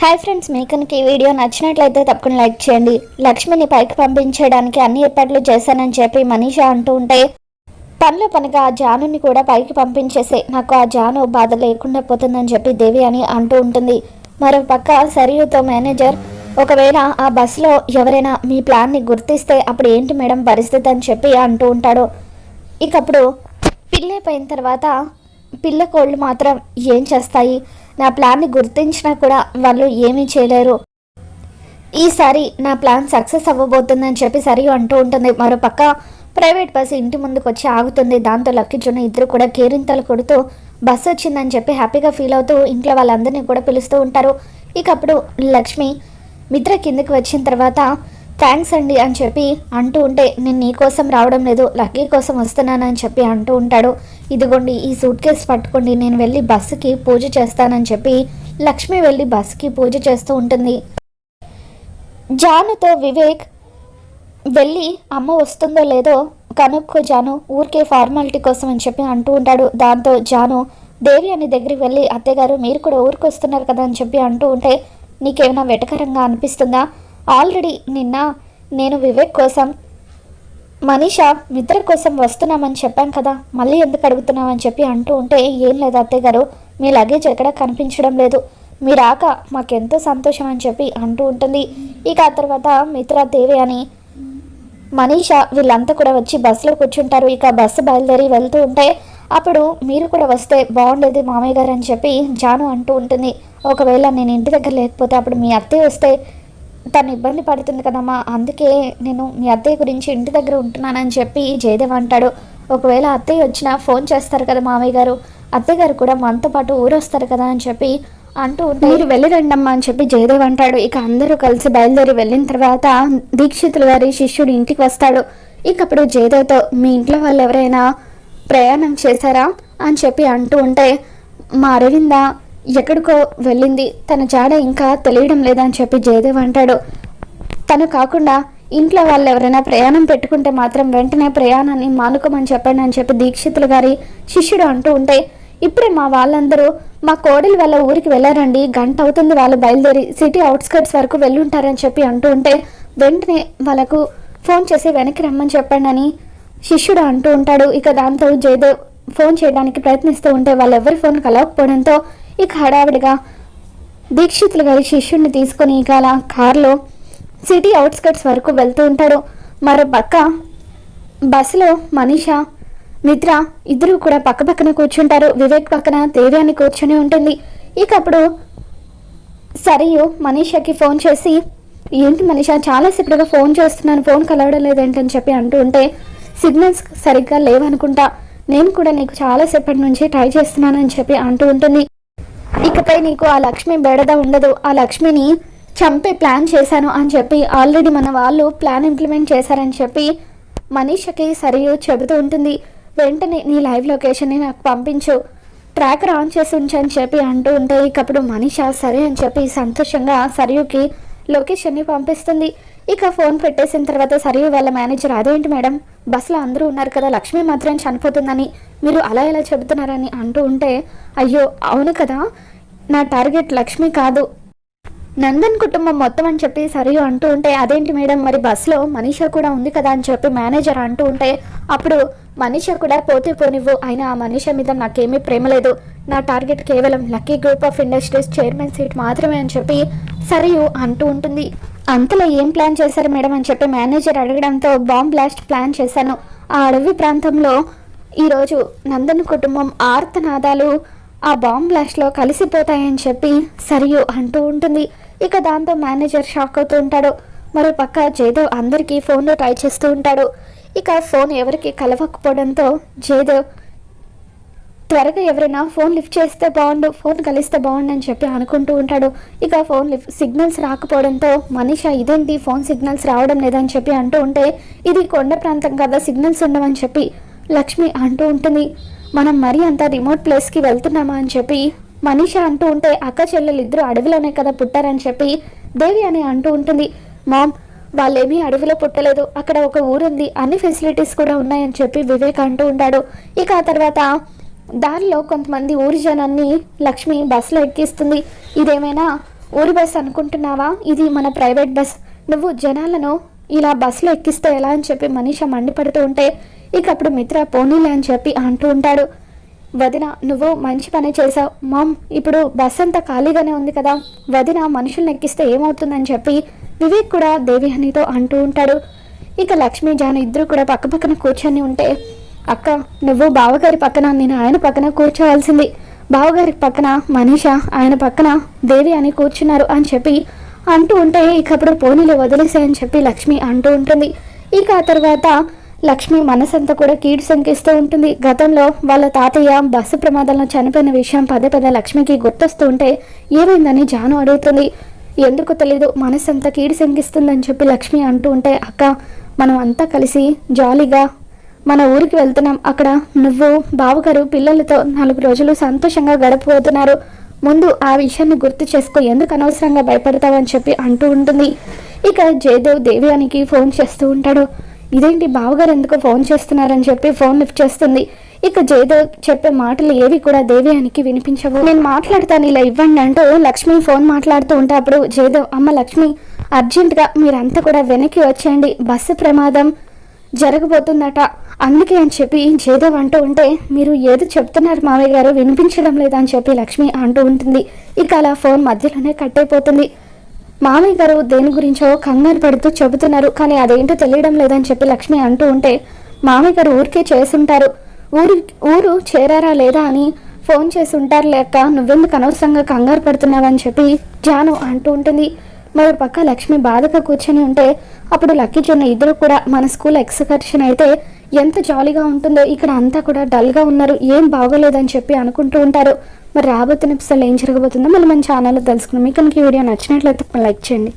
Hi friends మీకు కనుక ఈ వీడియో నచ్చినట్లయితే తప్పకుండా లైక్ చేయండి. లక్ష్మిని పైకి పంపించడానికి అన్ని ఏర్పాట్లు చేశానని చెప్పి మనీషా అంటూ ఉంటే పనిలో పనిగా ఆ జానుని కూడా పైకి పంపించేసే. నాకు ఆ జాను బాధ లేకుండా పోతుందని చెప్పి దేవి అని అంటూ ఉంటుంది. మరో పక్క సరియుతో మేనేజర్ ఒకవేళ ఆ బస్సులో ఎవరైనా మీ ప్లాన్ని గుర్తిస్తే అప్పుడు ఏంటి మేడం పరిస్థితి అని చెప్పి అంటూ ఉంటాడు. ఇకప్పుడు పిల్లైపోయిన తర్వాత పిల్ల కోళ్ళు మాత్రం ఏం చేస్తాయి? నా ప్లాన్ని గుర్తించినా కూడా వాళ్ళు ఏమీ చేయలేరు. ఈసారి నా ప్లాన్ సక్సెస్ అవ్వబోతుందని చెప్పి సరి అంటూ ఉంటుంది. మరోపక్క ప్రైవేట్ బస్సు ఇంటి ముందుకు వచ్చి ఆగుతుంది. దాంతో లక్కీ ఇద్దరు కూడా కేరింతలు కొడుతూ బస్సు వచ్చిందని చెప్పి హ్యాపీగా ఫీల్ అవుతూ ఇంట్లో వాళ్ళందరినీ కూడా పిలుస్తూ ఉంటారు. ఇక అప్పుడు లక్ష్మి మిత్ర కిందకి వచ్చిన తర్వాత థ్యాంక్స్ అండి అని చెప్పి అంటూ ఉంటే నేను నీ కోసం రావడం లేదు లక్కీ కోసం వస్తున్నానని చెప్పి అంటూ ఉంటాడు. ఇదిగోండి ఈ సూట్ కేసు పట్టుకోండి నేను వెళ్ళి బస్సుకి పూజ చేస్తానని చెప్పి లక్ష్మి వెళ్ళి బస్సుకి పూజ చేస్తూ ఉంటుంది. జానుతో వివేక్ వెళ్ళి అమ్మ వస్తుందో లేదో కనుక్కో జాను ఊరికే ఫార్మాలిటీ కోసం అని చెప్పి అంటూ ఉంటాడు. దాంతో జాను దేవి అని దగ్గరికి వెళ్ళి అత్తయ్యగారు మీరు కూడా ఊరికి వస్తున్నారు కదా అని చెప్పి అంటూ ఉంటే నీకేమైనా వెటకరంగా అనిపిస్తుందా? ఆల్రెడీ నిన్న నేను వివేక్ కోసం మనీష మిత్ర కోసం వస్తున్నామని చెప్పాం కదా మళ్ళీ ఎందుకు అడుగుతున్నామని చెప్పి అంటూ ఉంటే ఏం లేదు అత్తయ్య గారు మీ లగేజ్ ఎక్కడ కనిపించడం లేదు. మీ రాక మాకెంతో సంతోషం అని చెప్పి అంటూ ఉంటుంది. ఇక ఆ తర్వాత మిత్ర దేవి అని మనీషా వీళ్ళంతా కూడా వచ్చి బస్సులో కూర్చుంటారు. ఇక బస్సు బయలుదేరి వెళ్తూ ఉంటే అప్పుడు మీరు కూడా వస్తే బాగుండేది మామయ్య గారు అని చెప్పి జాను అంటూ ఉంటుంది. ఒకవేళ నేను ఇంటి దగ్గర లేకపోతే అప్పుడు మీ అత్తయ్య వస్తే తను ఇబ్బంది పడుతుంది కదమ్మా. అందుకే నేను మీ అత్తయ్య గురించి ఇంటి దగ్గర ఉంటున్నానని చెప్పి జయదేవ్ అంటాడు. ఒకవేళ అత్తయ్య వచ్చినా ఫోన్ చేస్తారు కదా మామయ్య గారు. అత్తయ్య గారు కూడా మనతో పాటు ఊరు వస్తారు కదా అని చెప్పి అంటూ మీరు వెళ్ళి రండమ్మా అని చెప్పి జయదేవ్ అంటాడు. ఇక అందరూ కలిసి బయలుదేరి వెళ్ళిన తర్వాత దీక్షితులు గారి శిష్యుడు ఇంటికి వస్తాడు. ఇక అప్పుడు జయదేవ్తో మీ ఇంట్లో వాళ్ళు ఎవరైనా ప్రయాణం చేశారా? అని చెప్పి అంటూ ఉంటే మా అరవింద ఎక్కడికో వెళ్ళింది. తన జాడ ఇంకా తెలియడం లేదని చెప్పి జయదేవ్ అంటాడు. తను కాకుండా ఇంట్లో వాళ్ళు ఎవరైనా ప్రయాణం పెట్టుకుంటే మాత్రం వెంటనే ప్రయాణాన్ని మానుకోమని చెప్పండి అని చెప్పి దీక్షితులు గారి శిష్యుడు అంటూ ఉంటే ఇప్పుడే మా వాళ్ళందరూ మా కోడలి వాళ్ళ ఊరికి వెళ్ళారండి. గంట అవుతుంది వాళ్ళు బయలుదేరి సిటీ అవుట్స్కర్ట్స్ వరకు వెళ్ళుంటారని చెప్పి అంటూ ఉంటే వెంటనే వాళ్ళకు ఫోన్ చేసి వెనక్కి రమ్మని చెప్పండి అని శిష్యుడు అంటూ ఉంటాడు. ఇక దాంతో జయదేవ్ ఫోన్ చేయడానికి ప్రయత్నిస్తూ ఉంటే వాళ్ళెవరి ఫోన్ కలవకపోవడంతో ఇక హడావిడిగా దీక్షితులు గారి శిష్యుడిని తీసుకొని ఇక అలా కారులో సిటీ అవుట్స్కట్స్ వరకు వెళ్తూ ఉంటాడు. మరో పక్క బస్సులో మనీష మిత్ర ఇద్దరు కూడా పక్క పక్కన కూర్చుంటారు. వివేక్ పక్కన దేవ్యాని కూర్చొని ఉంటుంది. ఇక అప్పుడు సరియు మనీషకి ఫోన్ చేసి ఏంటి మనీష చాలాసేపుగా ఫోన్ చేస్తున్నాను ఫోన్ కలవడం లేదేంటని చెప్పి అంటూ ఉంటే సిగ్నల్స్ సరిగ్గా లేవనుకుంటా. నేను కూడా నీకు చాలాసేపటి నుంచి ట్రై చేస్తున్నానని చెప్పి అంటూ ఉంటుంది. ఇకపై నీకు ఆ లక్ష్మి బెడద ఉండదు. ఆ లక్ష్మిని చంపే ప్లాన్ చేశాను అని చెప్పి ఆల్రెడీ మన వాళ్ళు ప్లాన్ ఇంప్లిమెంట్ చేశారని చెప్పి మనీషకి సరియు చెబుతూ ఉంటుంది. వెంటనే నీ లైవ్ లొకేషన్ని నాకు పంపించు. ట్రాకర్ ఆన్ చేసి ఉంచని చెప్పి అంటూ ఉంటే ఇకప్పుడు మనీష సరే అని చెప్పి సంతోషంగా సరియుకి లొకేషన్ని పంపిస్తుంది. ఇక ఫోన్ పెట్టేసిన తర్వాత సరియు వాళ్ళ మేనేజర్ అదేంటి మేడం? బస్సులో అందరూ ఉన్నారు కదా లక్ష్మి మాత్రం చనిపోతుందని మీరు అలా ఎలా చెబుతున్నారని అంటూ ఉంటే అయ్యో అవును కదా. నా టార్గెట్ లక్ష్మి కాదు. నందన్ కుటుంబం మొత్తం అని చెప్పి సరియు అంటూ ఉంటే అదేంటి మేడం? మరి బస్సులో మనీషా కూడా ఉంది కదా? అని చెప్పి మేనేజర్ అంటూ ఉంటే అప్పుడు మనీషా కూడా పోతే పోనివ్వు. అయినా ఆ మనీషా మీద నాకేమీ ప్రేమ లేదు. నా టార్గెట్ కేవలం lucky group of industries chairman seat మాత్రమే అని చెప్పి సరియు అంటూ ఉంటుంది. అంతలో ఏం ప్లాన్ చేశారు మేడం అని చెప్పి మేనేజర్ అడగడంతో బాంబ్ బ్లాస్ట్ ప్లాన్ చేశాను. ఆ అడవి ప్రాంతంలో ఈరోజు నందన్ కుటుంబం ఆర్తనాదాలు ఆ బాంబ్ బ్లాస్ట్లో కలిసిపోతాయని చెప్పి సరియు అంటూ ఉంటుంది. ఇక దాంతో మేనేజర్ షాక్ అవుతూ ఉంటాడు. మరో పక్క జయదేవ్ అందరికీ ఫోన్లో ట్రై చేస్తూ ఉంటాడు. ఇక ఫోన్ ఎవరికి కలవకపోవడంతో జయదేవ్ త్వరగా ఎవరైనా ఫోన్ లిఫ్ట్ చేస్తే బాగుండు ఫోన్ కలిస్తే బాగుండు అని చెప్పి అనుకుంటూ ఉంటాడు. ఇక ఫోన్ లిఫ్ట్ సిగ్నల్స్ రాకపోవడంతో మనిష ఇదేంటి ఫోన్ సిగ్నల్స్ రావడం లేదని చెప్పి అంటూ ఉంటే ఇది కొండ ప్రాంతం కదా సిగ్నల్స్ ఉండవని చెప్పి లక్ష్మి అంటూ ఉంటుంది. మనం మరీ అంత రిమోట్ ప్లేస్కి వెళ్తున్నామా అని చెప్పి మనీష అంటూ ఉంటే అక్క చెల్లెలు ఇద్దరు అడవిలోనే కదా పుట్టారని చెప్పి దేవి అని అంటూ ఉంటుంది. మామ్ వాళ్ళేమీ అడవిలో పుట్టలేదు. అక్కడ ఒక ఊరుంది అన్ని ఫెసిలిటీస్ కూడా ఉన్నాయని చెప్పి వివేక్ అంటూ ఉంటాడు. ఇక ఆ తర్వాత దారిలో కొంతమంది ఊరి జనాన్ని లక్ష్మి బస్సులో ఎక్కిస్తుంది. ఇదేమైనా ఊరి బస్ అనుకుంటున్నావా? ఇది మన ప్రైవేట్ బస్ నువ్వు జనాలను ఇలా బస్సులో ఎక్కిస్తే ఎలా అని చెప్పి మనీష మండిపడుతూ ఉంటే ఇక అప్పుడు మిత్ర పోనీలే అని చెప్పి అంటూ ఉంటాడు. వదిన నువ్వు మంచి పని చేసావు మామ్ ఇప్పుడు బస్ అంతా ఖాళీగానే ఉంది కదా. వదిన మనుషుల్ని ఎక్కిస్తే ఏమవుతుందని చెప్పి వివేక్ కూడా దేవిహనితో అంటూ ఉంటాడు. ఇక లక్ష్మీ జాను ఇద్దరు కూడా పక్క పక్కన కూర్చొని ఉంటే అక్క నువ్వు బావగారి పక్కన నేను ఆయన పక్కన కూర్చోవాల్సింది. బావగారి పక్కన మనీష ఆయన పక్కన దేవి అని కూర్చున్నారు అని చెప్పి అంటూ ఉంటే ఇకప్పుడు పోనీలు వదిలేసాయని చెప్పి లక్ష్మి అంటూ ఉంటుంది. ఇక ఆ తర్వాత లక్ష్మి మనసంతా కూడా కీడు శంకిస్తూ ఉంటుంది. గతంలో వాళ్ళ తాతయ్య బస్సు ప్రమాదంలో చనిపోయిన విషయం పదే పదే లక్ష్మికి గుర్తొస్తూ ఉంటే ఏమైందని జాను అడుగుతుంది. ఎందుకు తెలీదు మనసంతా కీడు శంకిస్తుందని చెప్పి లక్ష్మి అంటూ ఉంటే అక్క మనం అంతా కలిసి జాలీగా మన ఊరికి వెళ్తున్నాం. అక్కడ నువ్వు బావగారు పిల్లలతో నాలుగు రోజులు సంతోషంగా గడపబోతున్నారు ముందు ఆ విషయాన్ని గుర్తు చేసుకో ఎందుకు అనవసరంగా భయపడతావని చెప్పి అంటూ ఉంటుంది. ఇక జయదేవ్ దేవ్యానికి ఫోన్ చేస్తూ ఉంటాడు. ఇదేంటి బావగారు ఎందుకు ఫోన్ చేస్తున్నారని చెప్పి ఫోన్ లిఫ్ట్ చేస్తుంది. ఇక జయదేవ్ చెప్పే మాటలు ఏవి కూడా దేవ్యానికి వినిపించవు. నేను మాట్లాడతాను ఇలా ఇవ్వండి అంటూ లక్ష్మి ఫోన్ మాట్లాడుతూ ఉంటే. అప్పుడు జయదేవ్ అమ్మ లక్ష్మి అర్జెంటుగా మీరంతా కూడా వెనక్కి వచ్చేయండి. బస్సు ప్రమాదం జరగబోతుందట. అందుకే అని చెప్పి జయదేవ్ అంటూ ఉంటే మీరు ఏదో చెప్తున్నారు మామయ్య గారు వినిపించడం లేదని చెప్పి లక్ష్మి అంటూ ఉంటుంది. ఇక అలా ఫోన్ మధ్యలోనే కట్ అయిపోతుంది మామయ్య గారు దేని గురించో కంగారు పడుతూ చెబుతున్నారు కానీ అదేంటో తెలియడం లేదని చెప్పి లక్ష్మి అంటూ ఉంటే మామయ్య గారు ఊరికే చేసుంటారు ఊరి ఊరు చేరారా లేదా అని ఫోన్ చేసి ఉంటారు లేక నువ్వెందుకు అనవసరంగా కంగారు పడుతున్నావని చెప్పి జాను అంటూ ఉంటుంది. మరోపక్క లక్ష్మి బాధగా కూర్చొని ఉంటే అప్పుడు లక్కీ చిన్న ఇద్దరు కూడా మన స్కూల్ ఎక్స్కర్షన్ అయితే ఎంత జాలీగా ఉంటుందో ఇక్కడ అంతా కూడా డల్గా ఉన్నారు. ఏం బాగోలేదని చెప్పి అనుకుంటూ ఉంటారు. మరి రాబోతున్న ఎపిసోడ్లో ఏం జరగబోతుందో మళ్ళీ మన ఛానల్లో తెలుసుకున్నాం మీకు కనుక ఈ వీడియో నచ్చినట్లయితే లైక్ చేయండి.